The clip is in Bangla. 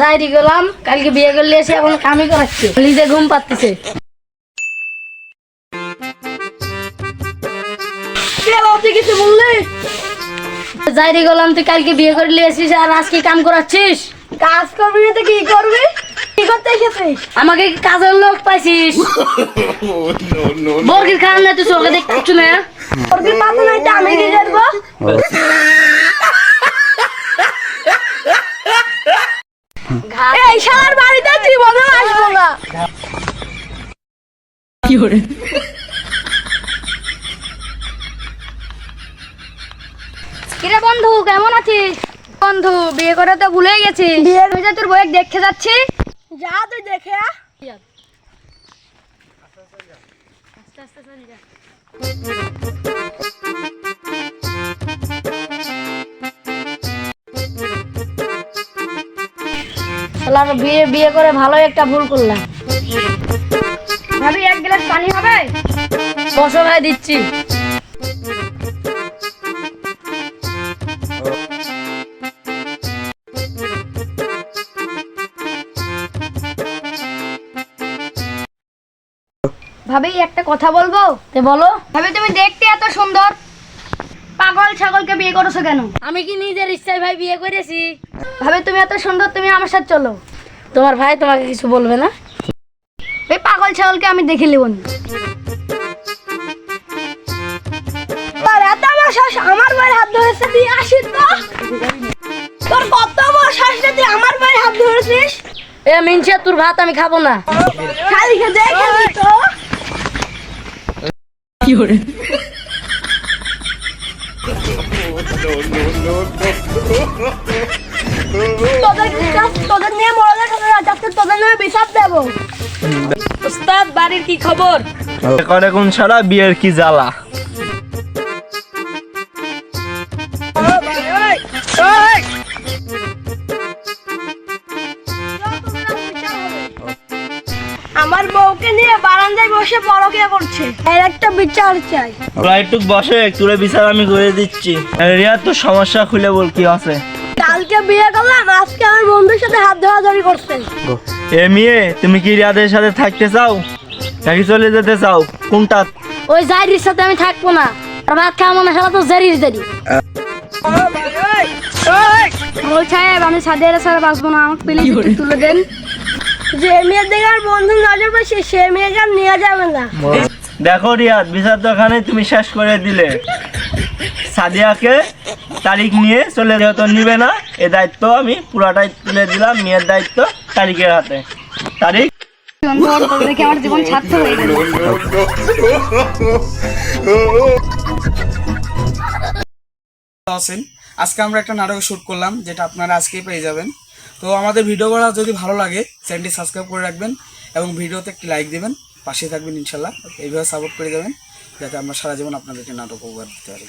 যাইরি গেলাম কালকে বিয়ে করলে এসে এখন কামই করাচ্ছে। নিজে ঘুম পাচ্ছে কিছু বললি? যাইরি গেলাম তুই কালকে বিয়ে করলে এসিস আর আজকে কাম করাচ্ছিস? কাজ করবি না তো কি করবি? কি করতে এসেছিস? আমাকে কাজের লোক পাইছিস? বর্গির খান না তুই চোখে দেখতে না? পাতা নাই তো আমি কি করব? এই শালার বাড়িতে জীবনে আসব না। কিরে বন্ধু কেমন আছিস? বন্ধু বিয়ে করে তো ভুলে গেছি। বিয়ে হয়ে তোর বইয়ের দেখতে যাচ্ছি। যা তুই দেখে আস্তে আস্তে শালার বিয়ে বিয়ে করে ভালো একটা ভুল করলাম। ভাবি এক গ্লাস পানি হবে? বসো ভাই দিচ্ছি। ভাবি একটা কথা বলব? তে বলো। ভাবি তুমি দেখতে এত সুন্দর। পাগল ছাগলকে বিয়ে করেছ কেন? আমি কি নিজের ইচ্ছায় ভাই বিয়ে করেছি? ভাবি তুমি এত সুন্দর তুমি আমার সাথে চলো তোমার ভাই তোমাকে কিছু বলবে না এই পাগল ছাগলকে আমি দেখে নেব এত বড় সাহস আমার ভাইয়ের হাত ধরেছে তুই আসিস তো তোর কত বড় সাহস তুই আমার ভাইয়ের হাত ধরেছিস এ মিনছে তোর ভাত আমি খাব না খালি দেখে তো তোদের তোদের নিয়ে মরলে তোদের নামে বিচার দেবো। ওস্তাদ বাড়ির কি খবর? এখন এখন ছাড়া বিয়ের কি জ্বালা? আমার বউকে নিয়ে বারান্দায় বসে পরকিয়া করছে। এর একটা বিচার চাই। তোরা একটু বসে একটু বিচার আমি করে দিচ্ছি। রিয়া তো সমস্যা খুলে বল কি আছে? কালকে বিয়ে করলাম আজকে আমার বন্ধুর সাথে হাত ধরাধরি করছে। এ মেয়ে তুমি কি রিয়াদের সাথে থাকতে চাও? নাকি চলে যেতে চাও? কোনটা? ওই জারির সাথে আমি থাকব না। আর ভাত খাওয়াবো না সারা তো জারির জারি। ওই সাহেব আমি সাদের সাথে বাঁচবো না আমাকে একটু তুলে দেন। যে মেয়ের দিকে আর বন্ধু নজর পাচ্ছে সে মেয়েকে আর নিয়ে যাবে না। দেখো রিয়াদ বিচার তো এখানে তুমি শেষ করে দিলে। সাদিয়াকে তারিখ নিয়ে চলে যেহেতু নিবে না। এ দায়িত্ব আমি, পুরাটাই তুলে দিলাম মেয়ের দায়িত্ব তারিখের হাতে। তারিখ? আজকে আমরা একটা নাটক শুট করলাম, যেটা আপনারা আজকেই পেয়ে যাবেন। তো আমাদের ভিডিওগুলো যদি ভালো লাগে চ্যানেলটি সাবস্ক্রাইব করে রাখবেন এবং ভিডিওতে একটি লাইক দেবেন। পাশে থাকবেন ইনশাল্লাহ। এইভাবে সাপোর্ট করে যাবেন, যাতে আমরা সারা জীবন আপনাদেরকে নাটক উপহার দিতে পারি।